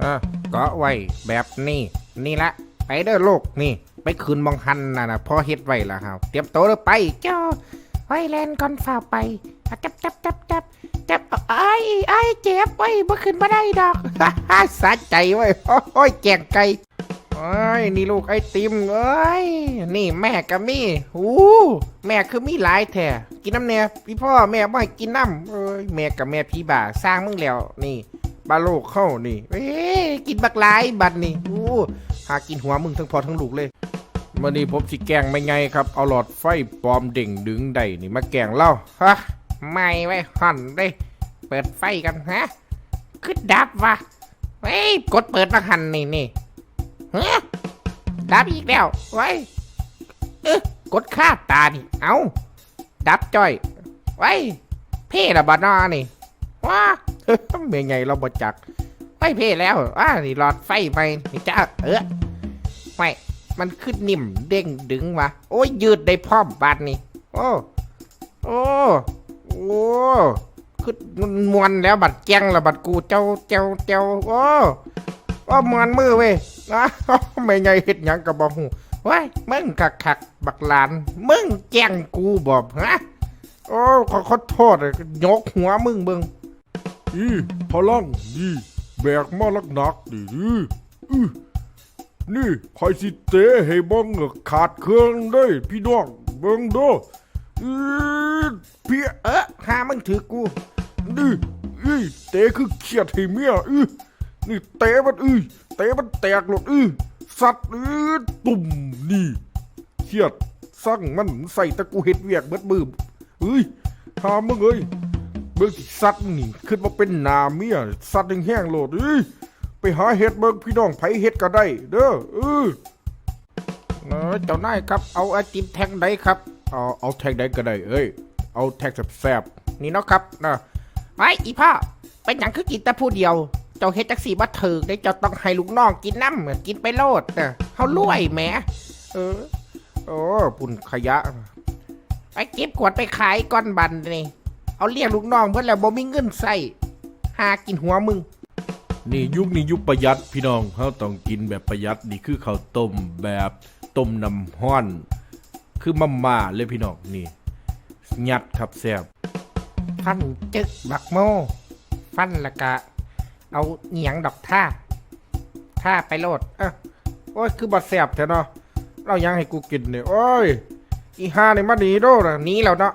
เออก็ไว้แบบนี้นี่ละไปเด้อลูกนี่ ไปคืนมองหันน่ะนะพ่อเฮ็ดไว้ละครับ เตรียมโตวเด้อไปเจ้าไว้แลนก่อนฝ่าไปอะจับจับจับจับจับไอ้ไอ้เจ็บไว้บ่ขึ้นมาได้ดอกฮ่าฮ่าสะใจไว้ยโอ้ยแกงไก่โอ้ยนี่ลูกไอติมเอ้ยนี่แม่กับมี่หูแม่คือมีหลายแท้กินน้ำเนี่ยพี่พ่อแม่บ่ให้กินน้ำเอ้ยแม่กับแม่พี่บ่าสร้างมึงแล้วนี่ บาโลกเข้านี่เอ้ยกินบักหลายบัดนี่อู้หากินหัวมึงทั้งพอทั้งลูกเลยมื่อนี้ผมสิแกงไม่ไงครับ เอาหลอดไฟปลอมเด่งดึงได้นี่มาแกงเล่าฮะไม่ไว้หันได้ เปิดไฟกันฮะคือดับวะเฮ้ยกดเปิดมาหันนี่นี่ฮ้ยดับอีกแล้วไว้เอ๊ะกดค่าตานี่เอาดับจ้อยไว้เพ่ละบาดนอนี่ว้า เมียไงเราบจักไว้เพ่แล้วอ่านี่หลอดไฟไปนี่จ้าเออไม่มันขึ้นนิ่มเด้งดึงวะโอ้ยยืดได้พร้อมบาดนี่โอ้โอ้โอ้ขึ้นมวนแล้วบัดแจ้งแล้วบัดกูเจ้าเจ้าเจ้าโอ้โอ้มวนมือเว้ยนะไม่ไงเฮ็ดหยังกับบ่หูว้ยมึงคักคักบักหลาน มึงแจ้งกูบอกฮะโอ้ขอขอโทษยกหัวมึงเบิง อีพลังนี่แบกมาลักหนักดิอื้ออื้อนี่คอยสิเตะให้เบังขาดเครื่องได้พี่น้องเบิ่งเด้ออื้อเพี้ยเออหามึงถือกูนี่อื้อเตะคือเขียดให้เมียอื้อนี่เตะมันอื้อเตะมันแตกหลดอื้อสัตว์อื้อตุ่มนี่เขียดสั่งมันใส่ตะกูเห็ดเวียกเบิดมือเอ้ยหามึงเอ้ย เบิ่งสิสัตว์นี่ขึ้นมาเป็นนาเมียสัตว์แห้งๆโลดเอ้ยไปหาเห็ดเบิ่งพี่น้องไผเห็ดก็ได้ เด้อเออเออเจ้านายครับเอาไอติมแท่งใดครับเอาเอาแทงใดก็ได้เอ้ยเอาแทงแซ่บนี่เนาะครับนะไว้อีพ่อเป็นหยังคือกินแต่ผู้เดียวเจ้าเฮ็ดจักสีบ่ถึกได้เจ้าต้องให้ลูกน้องกินน้ำกินไปโลดเขารวยแหมเออ โอ้ปุ่นขยะ ไปเก็บขวดไปขายก้อนบันนี่ เอาเรียกลูกน้องเพื่อนแล้วบ่มีเงินใส่หากินหัวมึงๆนี่ยุคนี้ยุคประหยัดพี่น้องเฮาต้องกินแบบประหยัดนี่คือข้าวต้มแบบต้มน้ำห้อน คือมาม่าเลยพี่น้องนี่ยัดครับแซ่บฟันจึกบักโม ฟันและกะ เอาเหนียงดอกท่าท่าไปโลดเออโอ้ยคือบัดแสบแท้เนาะเรายังให้กูกินเนี่ยโอ้ยอีห้านี่มาหนีโดนะหนีแล้วเนาะ